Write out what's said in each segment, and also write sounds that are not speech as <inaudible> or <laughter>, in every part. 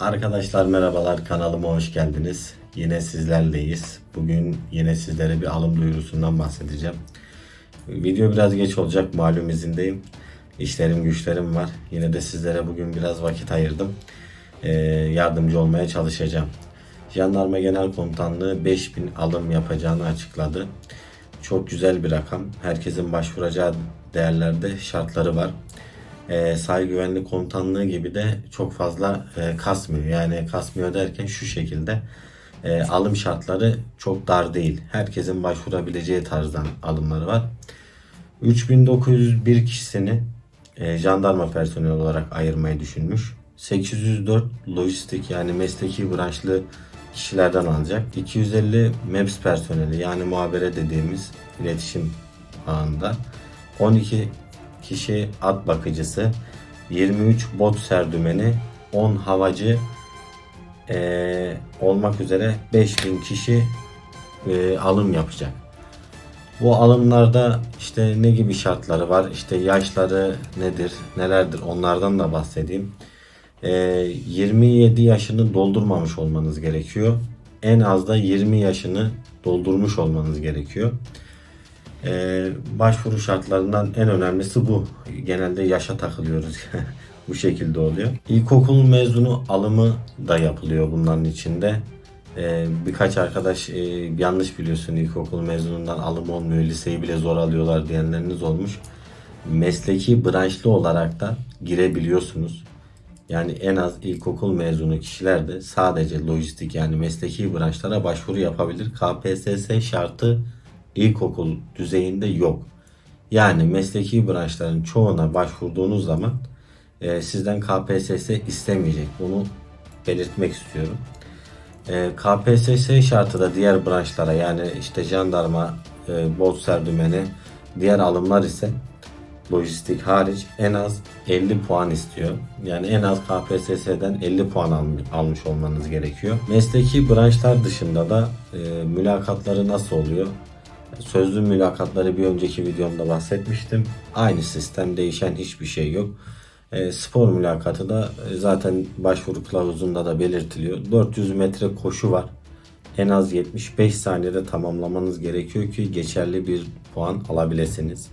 Arkadaşlar merhabalar kanalıma hoş geldiniz. Yine sizlerleyiz. Bugün yine sizlere bir alım duyurusundan bahsedeceğim. Video biraz geç olacak malum izindeyim. İşlerim güçlerim var. Yine de sizlere bugün biraz vakit ayırdım. Ee, yardımcı olmaya çalışacağım. Jandarma Genel Komutanlığı 5000 alım yapacağını açıkladı. Çok güzel bir rakam. Herkesin başvuracağı değerlerde şartları var e, sahil güvenlik komutanlığı gibi de çok fazla e, kasmıyor. Yani kasmıyor derken şu şekilde e, alım şartları çok dar değil. Herkesin başvurabileceği tarzdan alımları var. 3901 kişisini e, jandarma personeli olarak ayırmayı düşünmüş. 804 lojistik yani mesleki branşlı kişilerden alacak. 250 MEPS personeli yani muhabere dediğimiz iletişim ağında. 12 kişi at bakıcısı, 23 bot serdümeni, 10 havacı eee, olmak üzere 5000 kişi eee, alım yapacak. Bu alımlarda işte ne gibi şartları var, işte yaşları nedir, nelerdir onlardan da bahsedeyim. Eee, 27 yaşını doldurmamış olmanız gerekiyor. En az da 20 yaşını doldurmuş olmanız gerekiyor. Ee, başvuru şartlarından en önemlisi bu. Genelde yaşa takılıyoruz. <laughs> bu şekilde oluyor. İlkokul mezunu alımı da yapılıyor bunların içinde. Ee, birkaç arkadaş e, yanlış biliyorsun ilkokul mezunundan alım olmuyor. Liseyi bile zor alıyorlar diyenleriniz olmuş. Mesleki branşlı olarak da girebiliyorsunuz. Yani en az ilkokul mezunu kişiler de sadece lojistik yani mesleki branşlara başvuru yapabilir. KPSS şartı ilkokul düzeyinde yok. Yani mesleki branşların çoğuna başvurduğunuz zaman e, sizden KPSS istemeyecek. Bunu belirtmek istiyorum. E, KPSS şartı da diğer branşlara yani işte jandarma, e, bot serdümeni, diğer alımlar ise lojistik hariç en az 50 puan istiyor. Yani en az KPSS'den 50 puan almış, olmanız gerekiyor. Mesleki branşlar dışında da e, mülakatları nasıl oluyor? Sözlü mülakatları bir önceki videomda bahsetmiştim. Aynı sistem değişen hiçbir şey yok. E, spor mülakatı da e, zaten başvuru kılavuzunda da belirtiliyor. 400 metre koşu var. En az 75 saniyede tamamlamanız gerekiyor ki geçerli bir puan alabilirsiniz.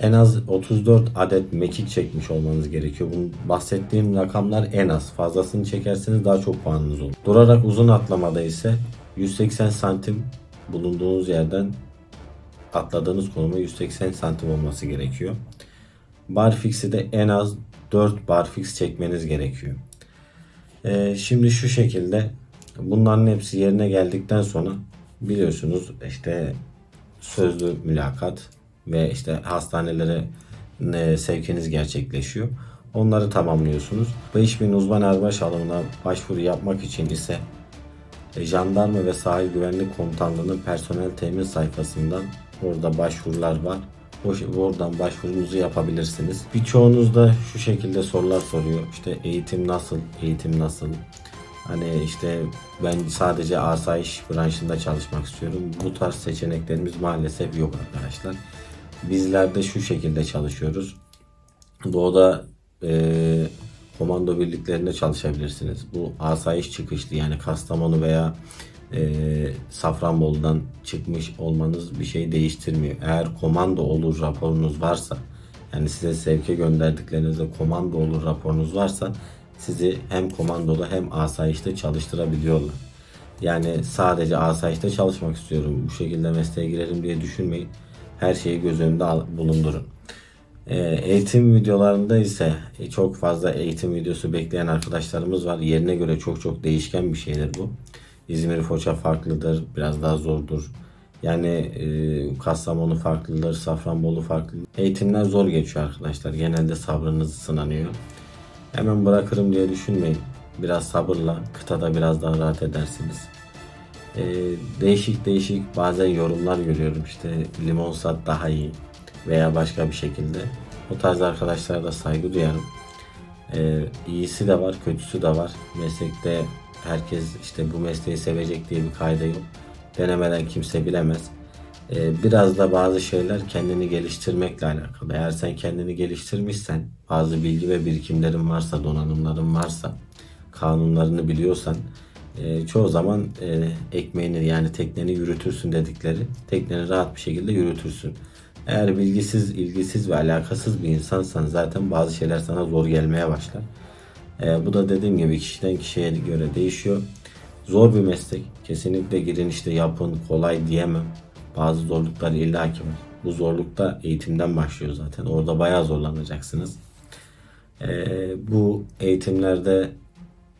En az 34 adet mekik çekmiş olmanız gerekiyor. Bu bahsettiğim rakamlar en az. Fazlasını çekerseniz daha çok puanınız olur. Durarak uzun atlamada ise 180 santim bulunduğunuz yerden atladığınız konuma 180 santim olması gerekiyor. Barfix'i de en az 4 barfix çekmeniz gerekiyor. Ee, şimdi şu şekilde bunların hepsi yerine geldikten sonra biliyorsunuz işte sözlü mülakat ve işte hastanelere e, sevkiniz gerçekleşiyor. Onları tamamlıyorsunuz. 5000 uzman erbaş alımına başvuru yapmak için ise Jandarma ve Sahil Güvenlik Komutanlığı'nın personel temin sayfasından orada başvurular var. Oradan başvurunuzu yapabilirsiniz. Birçoğunuz da şu şekilde sorular soruyor. İşte eğitim nasıl? Eğitim nasıl? Hani işte ben sadece asayiş branşında çalışmak istiyorum. Bu tarz seçeneklerimiz maalesef yok arkadaşlar. Bizler de şu şekilde çalışıyoruz. Doğuda e, komando birliklerinde çalışabilirsiniz. Bu asayiş çıkışlı yani Kastamonu veya e, Safranbolu'dan çıkmış olmanız bir şey değiştirmiyor. Eğer komando olur raporunuz varsa yani size sevke gönderdiklerinizde komando olur raporunuz varsa sizi hem komandoda hem asayişte çalıştırabiliyorlar. Yani sadece asayişte çalışmak istiyorum bu şekilde mesleğe girerim diye düşünmeyin. Her şeyi göz önünde bulundurun. Ee, Eğitim videolarında ise e, çok fazla eğitim videosu bekleyen arkadaşlarımız var. Yerine göre çok çok değişken bir şeydir bu. İzmir Foça farklıdır, biraz daha zordur. Yani e, Kastamonu farklıdır, Safranbolu farklıdır. Eğitimler zor geçiyor arkadaşlar. Genelde sabrınız sınanıyor. Hemen bırakırım diye düşünmeyin. Biraz sabırla kıtada biraz daha rahat edersiniz. Ee, değişik değişik bazen yorumlar görüyorum işte limon sat daha iyi veya başka bir şekilde. O tarz arkadaşlara da saygı duyarım. Ee, iyisi de var, kötüsü de var. Meslekte herkes işte bu mesleği sevecek diye bir kayda yok. Denemeden kimse bilemez. Ee, biraz da bazı şeyler kendini geliştirmekle alakalı. Eğer sen kendini geliştirmişsen, bazı bilgi ve birikimlerin varsa, donanımların varsa, kanunlarını biliyorsan e, çoğu zaman e, ekmeğini yani tekneni yürütürsün dedikleri tekneni rahat bir şekilde yürütürsün. Eğer bilgisiz, ilgisiz ve alakasız bir insansan zaten bazı şeyler sana zor gelmeye başlar. E, bu da dediğim gibi kişiden kişiye göre değişiyor. Zor bir meslek. Kesinlikle girin işte yapın kolay diyemem. Bazı zorluklar illaki var. Bu zorlukta eğitimden başlıyor zaten. Orada bayağı zorlanacaksınız. Ee, bu eğitimlerde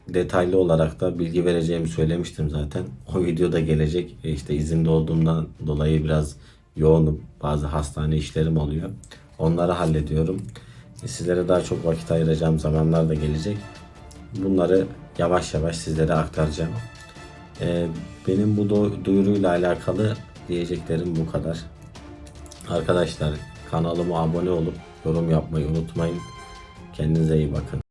detaylı olarak da bilgi vereceğimi söylemiştim zaten. O videoda gelecek. E işte izinde olduğumdan dolayı biraz yoğunum. Bazı hastane işlerim oluyor. Onları hallediyorum. E, Sizlere daha çok vakit ayıracağım zamanlar da gelecek. Bunları yavaş yavaş sizlere aktaracağım. Ee, benim bu du- duyuruyla alakalı diyeceklerim bu kadar. Arkadaşlar kanalıma abone olup yorum yapmayı unutmayın. Kendinize iyi bakın.